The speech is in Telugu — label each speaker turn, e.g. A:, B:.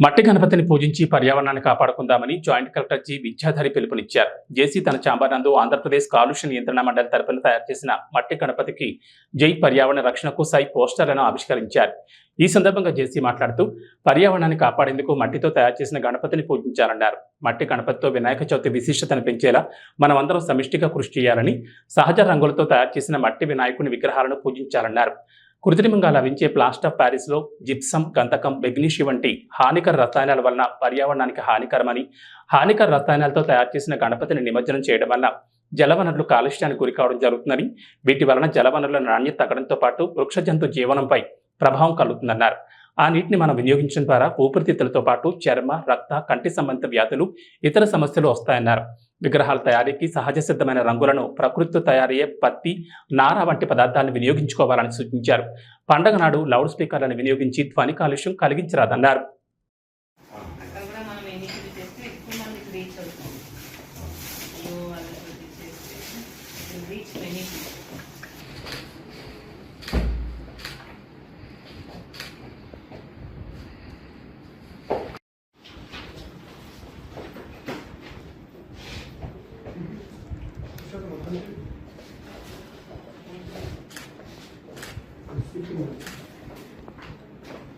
A: మట్టి గణపతిని పూజించి పర్యావరణాన్ని కాపాడుకుందామని జాయింట్ కలెక్టర్ జి విద్యాధరి పిలుపునిచ్చారు. జేసీ తన చాంబరందు ఆంధ్రప్రదేశ్ కాలుష్య నియంత్రణ మండలి తరపున తయారు చేసిన మట్టి గణపతికి జై పర్యావరణ రక్షణకు సై పోస్టర్లను ఆవిష్కరించారు. ఈ సందర్భంగా జేసీ మాట్లాడుతూ పర్యావరణాన్ని కాపాడేందుకు మట్టితో తయారు చేసిన గణపతిని పూజించాలన్నారు. మట్టి గణపతితో వినాయక చవితి విశిష్టతను పెంచేలా మనమందరం సమిష్టిగా కృషి చేయాలని సహజ రంగులతో తయారు చేసిన మట్టి వినాయకుని విగ్రహాలను పూజించాలన్నారు. కృత్రిమంగా లభించే ప్లాస్టర్ ఆఫ్ ప్యారిస్లో జిప్సం గంధకం మెగ్నీషియం వంటి హానికర రసాయనాల వలన పర్యావరణానికి హానికరమని హానికర రసాయనాలతో తయారు చేసిన గణపతిని నిమజ్జనం చేయడం వల్ల జలవనరులు కాలుష్యానికి గురికావడం జరుగుతుందని వీటి వలన జలవనరుల నాణ్యత తగ్గడంతో పాటు వృక్ష జంతు జీవనంపై ప్రభావం కలుగుతుందన్నారు. ఆ నీటిని మనం వినియోగించడం ద్వారా ఊపిరితిత్తులతో పాటు చర్మ రక్త కంటి సంబంధిత వ్యాధులు ఇతర సమస్యలు వస్తాయన్నారు. విగ్రహాల తయారీకి సహజ సిద్ధమైన రంగులను ప్రకృతితో తయారయ్యే పత్తి నార వంటి పదార్థాలను వినియోగించుకోవాలని సూచించారు. పండగ నాడు లౌడ్ స్పీకర్లను వినియోగించి ధ్వని కాలుష్యం కలిగించరాదన్నారు.
B: Reach Thank you.